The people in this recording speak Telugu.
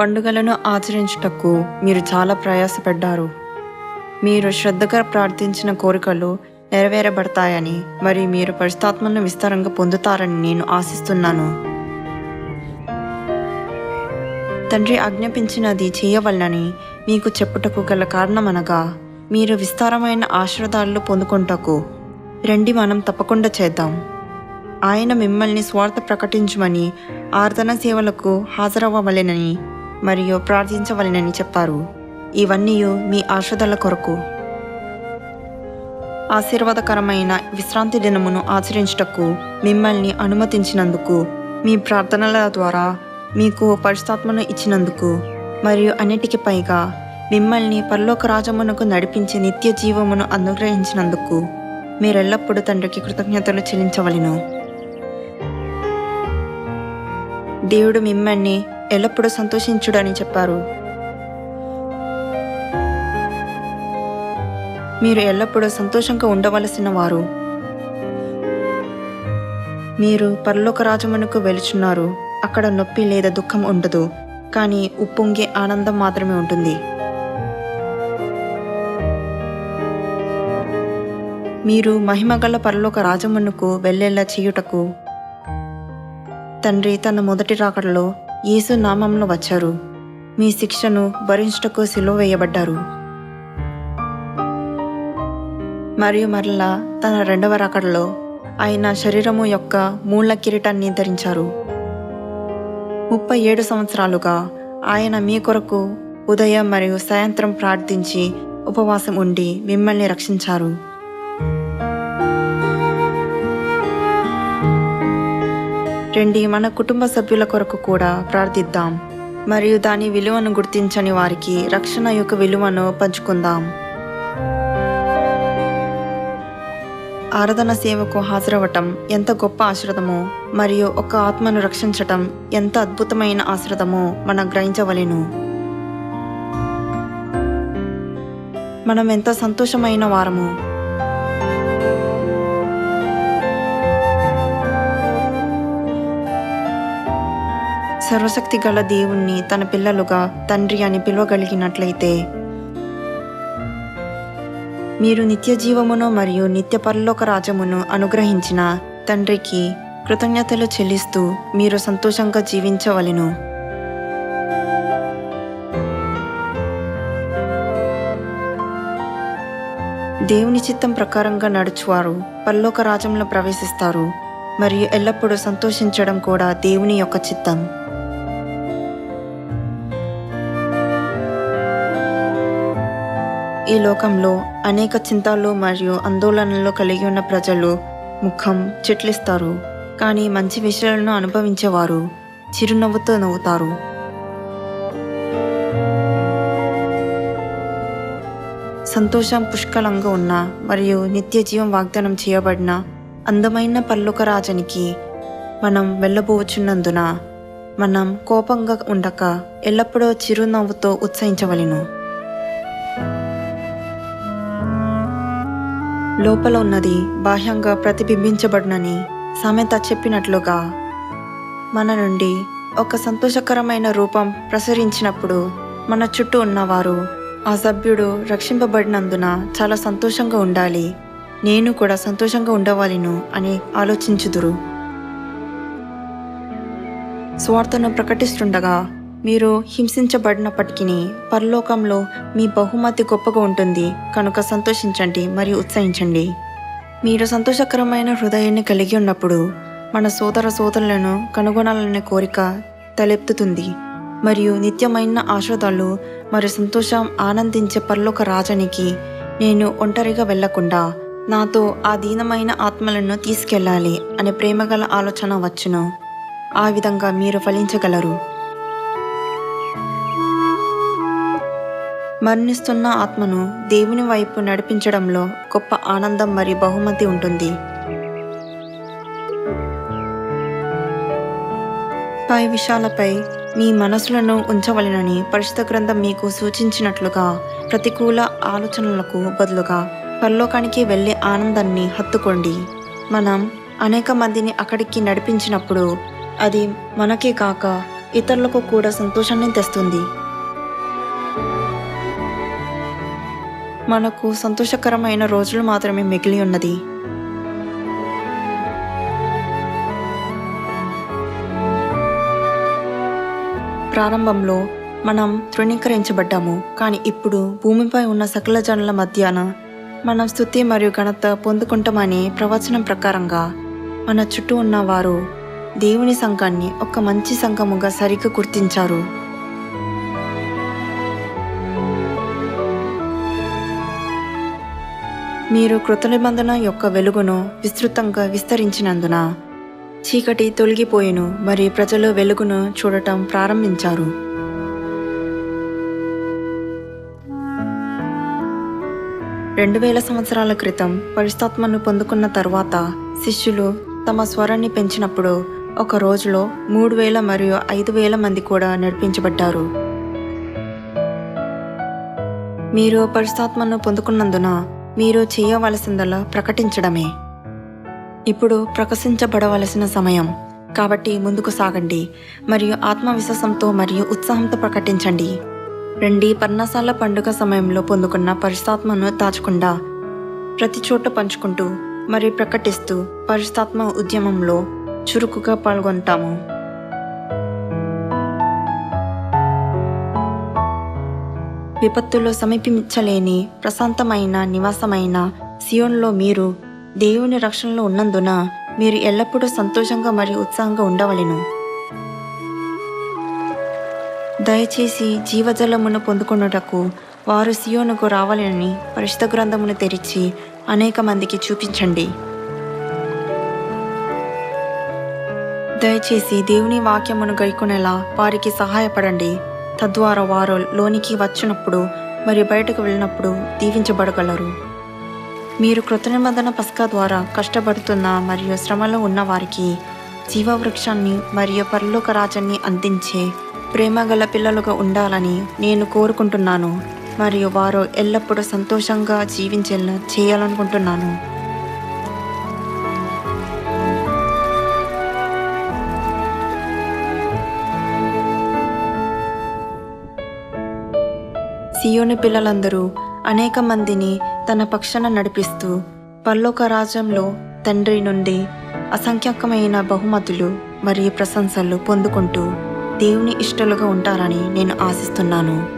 పండుగలను ఆచరించుటకు మీరు చాలా ప్రయాసపడ్డారు. మీరు శ్రద్ధగా ప్రార్థించిన కోరికలు నెరవేరబడతాయని మరి మీరు పరిస్థాత్మను విస్తారంగా పొందుతారని నేను ఆశిస్తున్నాను. తండ్రి ఆజ్ఞాపించినది చేయవలనని మీకు చెప్పుటకు గల కారణమనగా మీరు విస్తారమైన ఆశీర్వాదాలు పొందుకుంటకు రండి మనం తప్పకుండా చేద్దాం. ఆయన మిమ్మల్ని స్వార్థ ప్రకటించమని ఆర్దన సేవలకు హాజరవ్వవలెనని మరియు ప్రార్థించవలనని చెప్పారు. ఇవన్నీ మీ ఆశీర్వాదాల కొరకు. ఆశీర్వాదకరమైన విశ్రాంతి దినమును ఆచరించుటకు మిమ్మల్ని అనుమతించినందుకు మీ ప్రార్థనల ద్వారా మీకు పరిస్థాత్మను ఇచ్చినందుకు మరియు అన్నిటికీ పైగా మిమ్మల్ని పరలోక రాజమునకు నడిపించే నిత్య జీవమును అనుగ్రహించినందుకు మీరెల్లప్పుడూ తండ్రికి కృతజ్ఞతలు చెల్లించవలెను. దేవుడు మిమ్మల్ని ఎల్లప్పుడూ సంతోషించుడని చెప్పారు. మీరు ఎల్లప్పుడూ సంతోషంగా ఉండవలసిన వారు. మీరు పరలోక రాజమునకు వెలుచున్నారు. అక్కడ నొప్పి లేదా దుఃఖం ఉండదు. కానీ ఉప్పొంగే ఆనందం మాత్రమే ఉంటుంది. మీరు మహిమగల పరలోక రాజమునకు వెళ్ళేలా చేయుటకు తండ్రి తన మొదటి రాకడలో యేసు నామంలో వచ్చారు. మీ శిక్షను భరించుటకు సిలువ వేయబడ్డారు. మరియు మరలా తన రెండవ రాకడలో ఆయన శరీరము యొక్క మూల కిరీటాన్ని ధరించారు. ముప్పై ఏడు సంవత్సరాలుగా ఆయన మీ కొరకు ఉదయం మరియు సాయంత్రం ప్రార్థించి ఉపవాసం ఉండి మిమ్మల్ని రక్షించారు. రండి మన కుటుంబ సభ్యుల కొరకు కూడా ప్రార్థిద్దాం. మరియు దాని విలువను గుర్తించని వారికి రక్షణ యొక్క విలువను పంచుకుందాం. ఆరాధన సేవకు హాజరవటం ఎంత గొప్ప ఆశ్రదమో మరియు ఒక ఆత్మను రక్షించటం ఎంత అద్భుతమైన ఆశ్రదమో మనం గ్రహించవలెను. మనం ఎంత సంతోషమైన వారము సర్వశక్తి గల దేవుణ్ణి తన పిల్లలుగా తండ్రి అని పిలవగలిగినట్లయితే మీరు నిత్య జీవమును మరియు నిత్య పరలోక రాజమును అనుగ్రహించిన తండ్రికి కృతజ్ఞతలు చెల్లిస్తూ మీరు సంతోషంగా జీవించవలెను. దేవుని చిత్తం ప్రకారంగా నడుచువారు పల్లోక రాజ్యంలో ప్రవేశిస్తారు మరియు ఎల్లప్పుడూ సంతోషించడం కూడా దేవుని యొక్క చిత్తం. ఈ లోకంలో అనేక చింతలు మరియు ఆందోళనలు కలిగి ఉన్న ప్రజలు ముఖం చిట్లిస్తారు. కానీ మంచి విషయాలను అనుభవించేవారు చిరునవ్వుతో నవ్వుతారు. సంతోషం పుష్కలంగా ఉన్న మరియు నిత్య జీవం వాగ్దానం చేయబడిన అందమైన పల్లుక రాజనికి మనం వెళ్ళబోచున్నందున మనం కోపంగా ఉండక ఎల్లప్పుడూ చిరునవ్వుతో ఉత్సహించవలెను. లోపల ఉన్నది బాహ్యంగా ప్రతిబింబించబడినని సామెత చెప్పినట్లుగా మన నుండి ఒక సంతోషకరమైన రూపం ప్రసరించినప్పుడు మన చుట్టూ ఉన్నవారు ఆ సభ్యుడు రక్షింపబడినందున చాలా సంతోషంగా ఉండాలి. నేను కూడా సంతోషంగా ఉండవాలిను అని ఆలోచించుదురు. స్వార్థను ప్రకటిస్తుండగా మీరు హింసించబడినప్పటికీ పరలోకంలో మీ బహుమతి గొప్పగా ఉంటుంది. కనుక సంతోషించండి మరియు ఉత్సహించండి. మీరు సంతోషకరమైన హృదయాన్ని కలిగి ఉన్నప్పుడు మన సోదర సోదరులను కనుగొనాలనే కోరిక తలెత్తుతుంది. మరియు నిత్యమైన ఆశ్రదాలు మరియు సంతోషం ఆనందించే పరలోక రాజానికి నేను ఒంటరిగా వెళ్ళకుండా నాతో ఆ దీనమైన ఆత్మలను తీసుకెళ్ళాలి అనే ప్రేమగల ఆలోచన వచ్చును. ఆ విధంగా మీరు ఫలించగలరు. మరణిస్తున్న ఆత్మను దేవుని వైపు నడిపించడంలో గొప్ప ఆనందం మరియు బహుమతి ఉంటుంది. పై విషయాలపై మీ మనసులను ఉంచవలెనని పరిశుద్ధ గ్రంథం మీకు సూచించినట్లుగా ప్రతికూల ఆలోచనలకు బదులుగా పరలోకానికి వెళ్ళే ఆనందాన్ని హత్తుకోండి. మనం అనేక మందిని అక్కడికి నడిపించినప్పుడు అది మనకే కాక ఇతరులకు కూడా సంతోషాన్ని తెస్తుంది. మనకు సంతోషకరమైన రోజులు మాత్రమే మిగిలి ఉన్నది. ప్రారంభంలో మనం తృణీకరించబడ్డాము కానీ ఇప్పుడు భూమిపై ఉన్న సకల జనుల మధ్యాన మనం స్థుతి మరియు ఘనత పొందుకుంటామనే ప్రవచనం ప్రకారంగా మన చుట్టూ ఉన్న వారు దేవుని సంఘాన్ని ఒక మంచి సంఘముగా సరిగ్గా గుర్తించారు. మీరు కృత నిబంధన యొక్క వెలుగును విస్తృతంగా విస్తరించినందున చీకటి తొలగిపోయిను మరి ప్రజలు వెలుగును చూడటం ప్రారంభించారు. రెండు వేల సంవత్సరాల క్రితం పరిశుతాత్మను పొందుకున్న తర్వాత శిష్యులు తమ స్వరాన్ని పెంచినప్పుడు ఒక రోజులో మూడు వేల మరియు ఐదు వేల మంది కూడా నడిపించబడ్డారు. మీరు పరిశుతాత్మను పొందుకున్నందున మీరు చేయవలసిందలా ప్రకటించడమే. ఇప్పుడు ప్రకశించబడవలసిన సమయం. కాబట్టి ముందుకు సాగండి. మరియు ఆత్మవిశ్వాసంతో మరియు ఉత్సాహంతో ప్రకటించండి. రండి పర్ణశాల పండుగ సమయంలో పొందుకున్న పరిశుద్ధాత్మను దాచకుండా ప్రతి చోట పంచుకుంటూ మరియు ప్రకటిస్తూ పరిశుద్ధాత్మ ఉద్యమంలో చురుకుగా పాల్గొంటాము. విపత్తులో సమీపించలేని ప్రశాంతమైన నివాసమైన సియోన్లో మీరు దేవుని రక్షణలో ఉన్నందున మీరు ఎల్లప్పుడూ సంతోషంగా మరియు ఉత్సాహంగా ఉండవలెను. దయచేసి జీవజలమును పొందుకొనుటకు వారు సియోనుకు రావాలని పరిశుద్ధ గ్రంథమును తెరిచి అనేక మందికి చూపించండి. దయచేసి దేవుని వాక్యమును గైకొనేలా వారికి సహాయపడండి. తద్వారా వారు లోనికి వచ్చినప్పుడు మరియు బయటకు వెళ్ళినప్పుడు దీవించబడగలరు. మీరు కృతనిబంధన పస్కా ద్వారా కష్టపడుతున్న మరియు శ్రమలో ఉన్న వారికి జీవవృక్షాన్ని మరియు పరలోక రాజాన్ని అందించే ప్రేమగల పిల్లలుగా ఉండాలని నేను కోరుకుంటున్నాను. మరియు వారు ఎల్లప్పుడూ సంతోషంగా జీవించేలా చేయాలనుకుంటున్నాను. సియోని పిల్లలందరూ అనేక మందిని తన పక్షాన నడిపిస్తూ పల్లోక రాజ్యంలో తండ్రి నుండి అసంఖ్యాకమైన బహుమతులు మరియు ప్రశంసలు పొందుకుంటూ దేవుని ఇష్టలుగా ఉంటారని నేను ఆశిస్తున్నాను.